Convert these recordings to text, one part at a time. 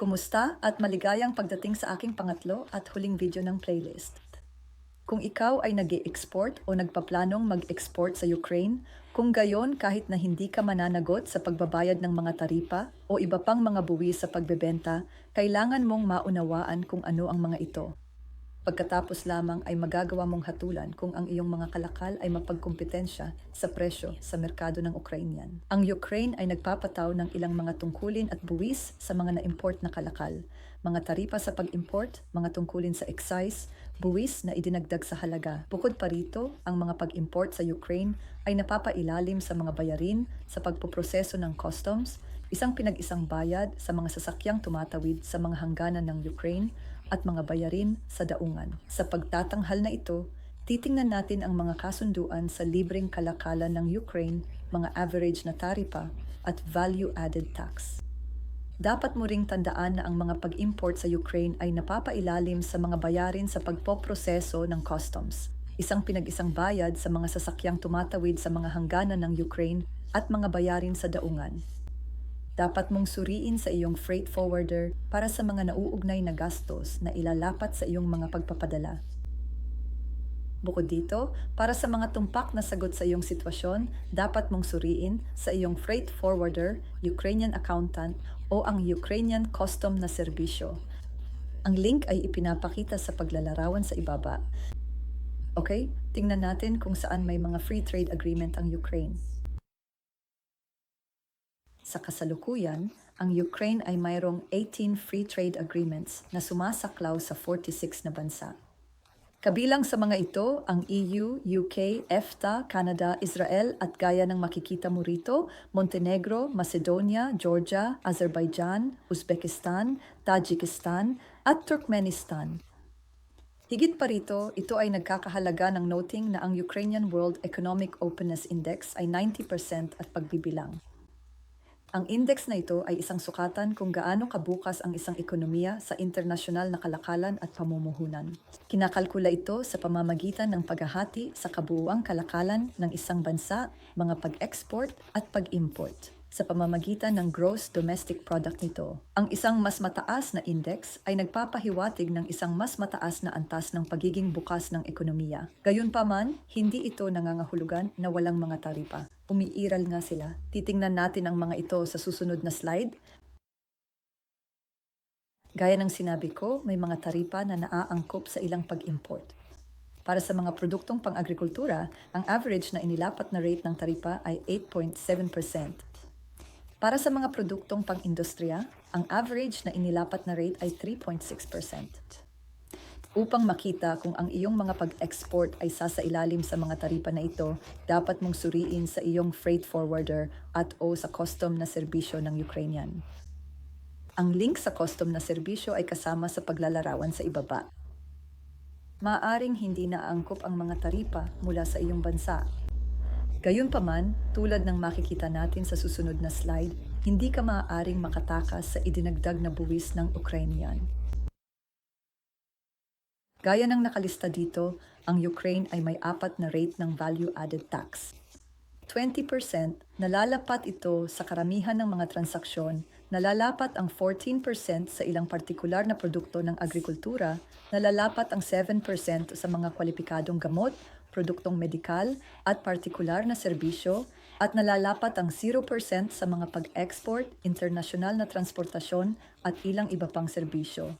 Kumusta at maligayang pagdating sa aking pangatlo at huling video ng playlist. Kung ikaw ay nag export o nagpaplanong mag-export sa Ukraine, kung gayon kahit na hindi ka mananagot sa pagbabayad ng mga taripa o iba pang mga buwis sa pagbebenta, kailangan mong maunawaan kung ano ang mga ito. Pagkatapos lamang ay magagawa mong hatulan kung ang iyong mga kalakal ay mapagkumpetensya sa presyo sa merkado ng Ukrainian. Ang Ukraine ay nagpapataw ng ilang mga tungkulin at buwis sa mga na-import na kalakal, mga taripa sa pag-import, mga tungkulin sa excise, buwis na idinagdag sa halaga. Bukod pa rito, ang mga pag-import sa Ukraine ay napapailalim sa mga bayarin sa pagpoproseso ng customs, isang pinag-isang bayad sa mga sasakyang tumatawid sa mga hangganan ng Ukraine at mga bayarin sa daungan. Sa pagtatanghal na ito, titingnan natin ang mga kasunduan sa libreng kalakalan ng Ukraine, mga average na taripa at value-added tax. Dapat mo ring tandaan na ang mga pag-import sa Ukraine ay napapailalim sa mga bayarin sa pagpoproseso ng customs, isang pinag-isang bayad sa mga sasakyang tumatawid sa mga hangganan ng Ukraine at mga bayarin sa daungan. Dapat mong suriin sa iyong freight forwarder para sa mga nauugnay na gastos na ilalapat sa iyong mga pagpapadala. Bukod dito, para sa mga tumpak na sagot sa iyong sitwasyon, dapat mong suriin sa iyong freight forwarder, Ukrainian accountant o ang Ukrainian custom na serbisyo. Ang link ay ipinapakita sa paglalarawan sa ibaba. Okay, tingnan natin kung saan may mga free trade agreement ang Ukraine. Sa kasalukuyan, ang Ukraine ay mayroong 18 free trade agreements na sumasaklaw sa 46 na bansa. Kabilang sa mga ito ang EU, UK, EFTA, Canada, Israel at gaya ng makikita mo rito, Montenegro, Macedonia, Georgia, Azerbaijan, Uzbekistan, Tajikistan at Turkmenistan. Higit pa rito, ito ay nagkakahalaga ng noting na ang Ukrainian World Economic Openness Index ay 90% at pagbibilang. Ang index na ito ay isang sukatan kung gaano kabukas ang isang ekonomiya sa internasyonal na kalakalan at pamumuhunan. Kinakalkula ito sa pamamagitan ng paghahati sa kabuuang kalakalan ng isang bansa, mga pag-export at pag-import sa pamamagitan ng gross domestic product nito. Ang isang mas mataas na index ay nagpapahiwatig ng isang mas mataas na antas ng pagiging bukas ng ekonomiya. Gayunpaman, hindi ito nangangahulugan na walang mga taripa. Umiiral nga sila. Titingnan natin ang mga ito sa susunod na slide. Gaya ng sinabi ko, may mga taripa na naaangkop sa ilang pag-import. Para sa mga produktong pang-agrikultura, ang average na inilapat na rate ng taripa ay 8.7%. Para sa mga produktong pang-industriya, ang average na inilapat na rate ay 3.6%. Upang makita kung ang iyong mga pag-export ay sasailalim sa mga taripa na ito, dapat mong suriin sa iyong freight forwarder at o sa custom na serbisyo ng Ukrainian. Ang link sa custom na serbisyo ay kasama sa paglalarawan sa ibaba. Maaring hindi naangkop ang mga taripa mula sa iyong bansa Gayunpaman, tulad ng makikita natin sa susunod na slide, hindi ka maaaring makatakas sa idinagdag na buwis ng Ukrainian. Gaya ng nakalista dito, ang Ukraine ay may apat na rate ng value-added tax. 20% nalalapat ito sa karamihan ng mga transaksyon, nalalapat ang 14% sa ilang partikular na produkto ng agrikultura, nalalapat ang 7% sa mga kwalipikadong gamot produktong medikal at partikular na serbisyo at nalalapat ang 0% sa mga pag-export, internasyonal na transportasyon at ilang iba pang serbisyo.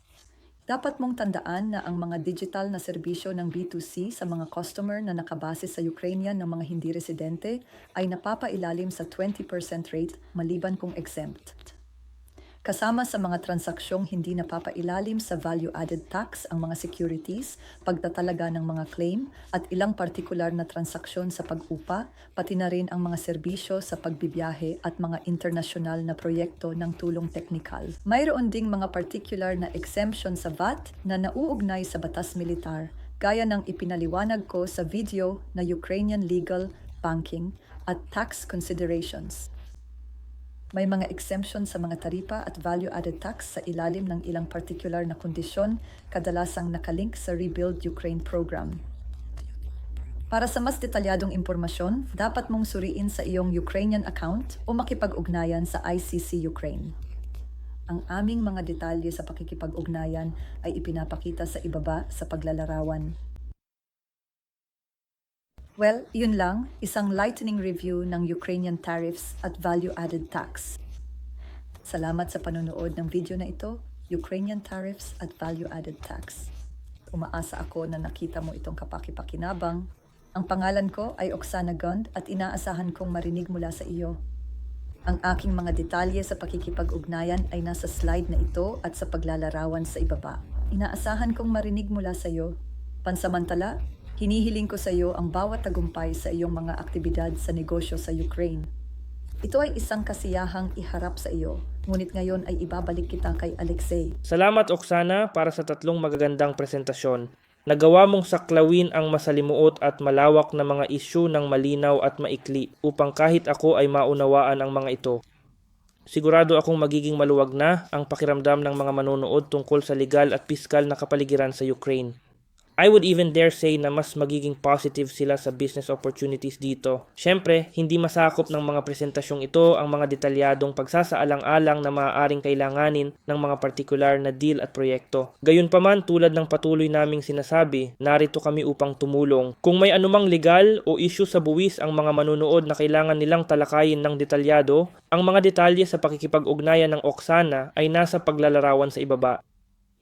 Dapat mong tandaan na ang mga digital na serbisyo ng B2C sa mga customer na nakabase sa Ukrainian ng mga hindi residente ay napapailalim sa 20% rate maliban kung exempt. Kasama sa mga transaksyong hindi napapailalim sa value-added tax ang mga securities, pagtatalaga ng mga claim, at ilang partikular na transaksyon sa pag-upa, pati na rin ang mga serbisyo sa pagbibiyahe at mga internasyonal na proyekto ng tulong teknikal. Mayroon ding mga particular na exemption sa VAT na nauugnay sa batas militar, gaya ng ipinaliwanag ko sa video na Ukrainian Legal, Banking, at Tax Considerations. May mga exemption sa mga taripa at value-added tax sa ilalim ng ilang particular na kondisyon, kadalasang nakalink sa Rebuild Ukraine program. Para sa mas detalyadong impormasyon, dapat mong suriin sa iyong Ukrainian account o makipag-ugnayan sa ICC Ukraine. Ang aming mga detalye sa pakikipag-ugnayan ay ipinapakita sa ibaba sa paglalarawan. Well, yun lang, isang lightning review ng Ukrainian tariffs at value-added tax. Salamat sa panonood ng video na ito, Ukrainian tariffs at value-added tax. Umaasa ako na nakita mo itong kapakipakinabang. Ang pangalan ko ay Oksana Gund at inaasahan kong marinig mula sa iyo. Ang aking mga detalye sa pakikipag-ugnayan ay nasa slide na ito at sa paglalarawan sa ibaba. Inaasahan kong marinig mula sa iyo. Pansamantala, hinihiling ko sa iyo ang bawat tagumpay sa iyong mga aktibidad sa negosyo sa Ukraine. Ito ay isang kasiyahang iharap sa iyo, ngunit ngayon ay ibabalik kita kay Alexei. Salamat Oksana para sa tatlong magagandang presentasyon. Nagawa mong saklawin ang masalimuot at malawak na mga isyu ng malinaw at maikli upang kahit ako ay maunawaan ang mga ito. Sigurado akong magiging maluwag na ang pakiramdam ng mga manonood tungkol sa legal at piskal na kapaligiran sa Ukraine. I would even dare say na mas magiging positive sila sa business opportunities dito. Siyempre, hindi masakop ng mga presentasyong ito ang mga detalyadong pagsasaalang-alang na maaaring kailanganin ng mga partikular na deal at proyekto. Gayunpaman, tulad ng patuloy naming sinasabi, narito kami upang tumulong. Kung may anumang legal o issue sa buwis ang mga manonood na kailangan nilang talakayin ng detalyado, ang mga detalye sa pakikipag-ugnayan ng Oksana ay nasa paglalarawan sa ibaba.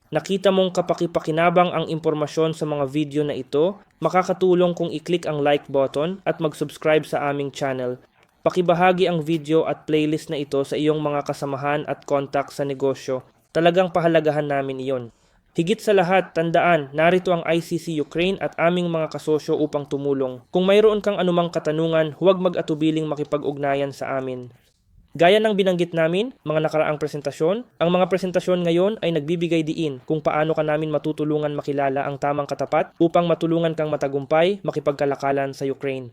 Nakita mong kapakipakinabang ang impormasyon sa mga video na ito, makakatulong kung i-click ang like button at mag-subscribe sa aming channel. Pakibahagi ang video at playlist na ito sa iyong mga kasamahan at contact sa negosyo. Talagang pahalagahan namin iyon. Higit sa lahat, tandaan, narito ang ICC Ukraine at aming mga kasosyo upang tumulong. Kung mayroon kang anumang katanungan, huwag mag-atubiling makipag-ugnayan sa amin. Gaya ng binanggit namin, mga nakaraang presentasyon, ang mga presentasyon ngayon ay nagbibigay diin kung paano ka namin matutulungan makilala ang tamang katapat upang matulungan kang matagumpay makipagkalakalan sa Ukraine.